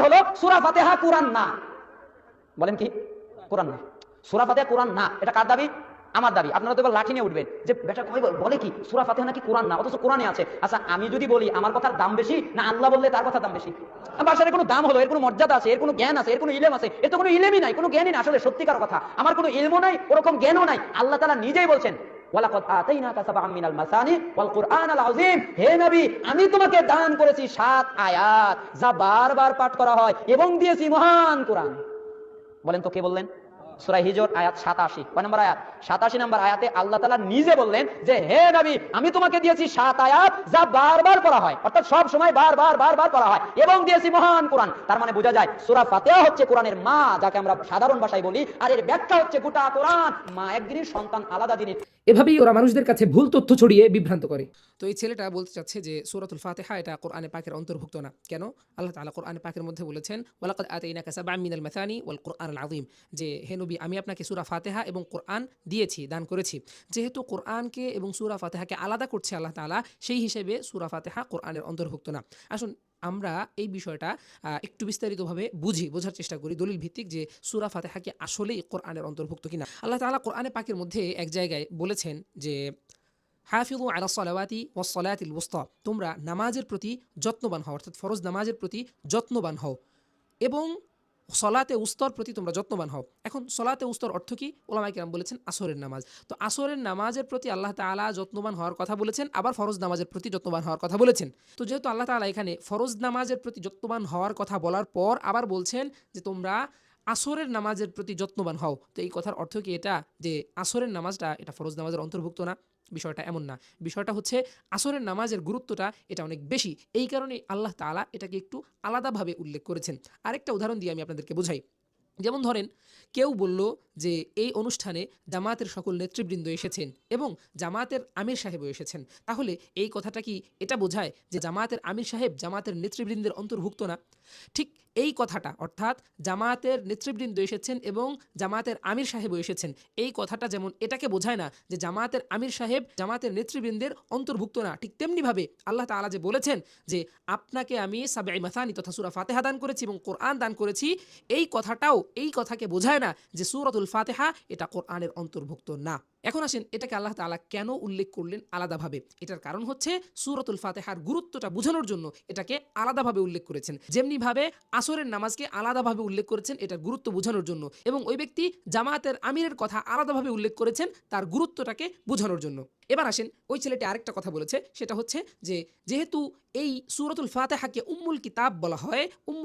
দাবি হলো সুরা ফাতেহা, কোরআন না। বলেন কি? কোরআন না। সুরা ফাতেহা, কোরআন না। এটা কার দাবি? আমার দাবি। আপনারা তো এবার লাঠি নিয়ে উঠবেন যে, বেটা কই বল- কি? সুরা ফাতেহা নাকি কোরআন না? অথচ কোরআনে আছে। আচ্ছা আমি যদি বলি, আমার কথার দাম বেশি না আল্লাহ বললে তার কথার দাম বেশি? বাসার কোনো দাম হলো? এর কোনো মর্যাদা আছে? এর কোনো জ্ঞান আছে? এর কোনো ইলেম আছে? এর তো কোনো ইলেমই নাই, কোনো জ্ঞানই না আসলে সত্যিকার কথা। আমার কোনো ইলমও নাই, ওরকম জ্ঞানও নাই। আল্লাহ তাআলা নিজেই বলছেন ওয়ালাকাদ আতাইনাকা সাবআম মিনাল মাসানি ওয়াল কুরআনাল আযীম। হে নবী, আমি তোমাকে দান করেছি সাত আয়াত যা বারবার পাঠ করা হয় এবং দিয়েছি মহান কোরআন। বলেন তো কে বললেন? সুরাই হিজর আয়াত সাতাশি। কয় নম্বর আয়াত? সাতাশি নম্বর আয়াতে আল্লাহ তালা নিজে বললেন যে হে নবী আমি তোমাকে দিয়েছি সাত আয়াত যা বারবার পড়া হয়। অর্থাৎ সব সময় বারবার বারবার পড়া হয়। এবং দিয়েছি মহান কোরআন। তার মানে বোঝা যায় সুরা ফাতেহা হচ্ছে কোরআনের মা যাকে আমরা সাধারণ ভাষায় বলি আর এর ব্যাখ্যা হচ্ছে গোটা কোরআন। মা এক জিনিস সন্তান আলাদা জিনিস। এভাবেই ওরা মানুষদের কাছে ভুল তথ্য ছড়িয়ে বিভ্রান্ত করে। তো এই ছেলেটা বলতে চাচ্ছে যে সূরাতুল ফাতিহা এটা কোরআনে পাকের অন্তর্ভুক্ত না। কেন? আল্লাহ তাআলা কোরআনে পাকের মধ্যে বলেছেন ওয়ালাকাদ আতাইনাকা সাবআম মিনাল মাসানি ওয়াল কোরআনুল আযীম। যে হে নবী, আমি আপনাকে সূরা ফাতিহা এবং কোরআন দিয়েছি, দান করেছি। যেহেতু কোরআনকে এবং সূরা ফাতিহাকে আলাদা করছে আল্লাহ তাআলা, সেই হিসেবে সূরা ফাতিহা কোরআনের অন্তর্ভুক্ত না। আসুন, আমরা এই বিষয়টা একটু বিস্তারিতভাবে বুঝি, বোঝার চেষ্টা করি দলিল ভিত্তিক যে সূরা ফাতিহা কি আসলেই কোরআনের অন্তর্ভুক্ত কিনা। আল্লাহ তাআলা কোরআনে পাকের মধ্যে এক জায়গায় বলেছেন যে হাফিজু আলা সলাওয়াতি ও সলায়াতিল ওস্তা তোমরা নামাজের প্রতি যত্নবান হও, অর্থাৎ ফরজ নামাজের প্রতি যত্নবান হও। এবং সলাতে উস্তর প্রতি তোমরা যত্নবান হও। এখন সলাতে উস্তর অর্থ কি? ওলামাই কিরাম বলেছেন আসরের নামাজ। তো আসরের নামাজের প্রতি আল্লাহ তালা যত্নবান হওয়ার কথা বলেছেন, আবার ফরজ নামাজের প্রতি যত্নবান হওয়ার কথা বলেছেন। তো যেহেতু আল্লাহ তালা এখানে ফরজ নামাজের প্রতি যত্নবান হওয়ার কথা বলার পর আবার বলছেন যে তোমরা আসরের নামাজের প্রতি যত্নবান হও। তো এই কথার অর্থ কি এটা? যে আসরের নামাজটা, এটা ফরজ নামাজের অন্তর্ভুক্ত না, বিষয়টা এমন না। বিষয়টা হচ্ছে আসরের নামাজের গুরুত্বটা এটা অনেক বেশি। এই কারণে আল্লাহ তাআলা এটাকে একটু আলাদাভাবে উল্লেখ করেছেন। আরেকটা উদাহরণ দিয়ে আমি আপনাদেরকে বোঝাই। যেমন ধরেন, কেউ বলল যে এই অনুষ্ঠানে জামাতের সকল নেতৃবৃন্দ এসেছেন এবং জামাতের আমির সাহেবও এসেছেন। তাহলে এই কথাটা কি এটা বোঝায় যে জামাতের আমির সাহেব জামাতের নেতৃবৃন্দের অন্তর্ভুক্ত না? ঠিক এই কথাটা, অর্থাৎ জামায়াতের নেতৃবৃন্দ এসেছেন এবং জামাতের আমির সাহেবও এসেছেন। এই কথাটা যেমন এটাকে বোঝায় না যে জামাতের আমির সাহেব জামাতের নেতৃবৃন্দের অন্তর্ভুক্ত না, ঠিক তেমনিভাবে আল্লাহ তাআলা যে বলেছেন যে, আপনাকে আমি সাবে মাসানি তথা সুরা ফাতেহা দান করেছি এবং কোরআন দান করেছি। এই কথাটাও, এই কথাকে বোঝায় না যে সুরতুল ফাতেহা এটা কোরআনের অন্তর্ভুক্ত না। এখন আসেন, এটাকে আল্লাহ তালা কেন উল্লেখ করলেন আলাদাভাবে? এটার কারণ হচ্ছে সুরাতুল ফাতেহার গুরুত্বটা বোঝানোর জন্য এটাকে আলাদাভাবে উল্লেখ করেছেন। যেমনিভাবে আসরের নামাজকে আলাদাভাবে উল্লেখ করেছেন, এটার গুরুত্ব বোঝানোর জন্য এবং ওই ব্যক্তি জামায়াতের আমিরের কথা আলাদাভাবে উল্লেখ করেছেন, তার গুরুত্বটাকে বোঝানোর জন্য। এবার আসেন, ওই ছেলেটি আরেকটা কথা বলেছে, সেটা হচ্ছে যে, যেহেতু এই সুরাতুল ফাতেহাকে উম্মুল কিতাব বলা হয়, উম্মুল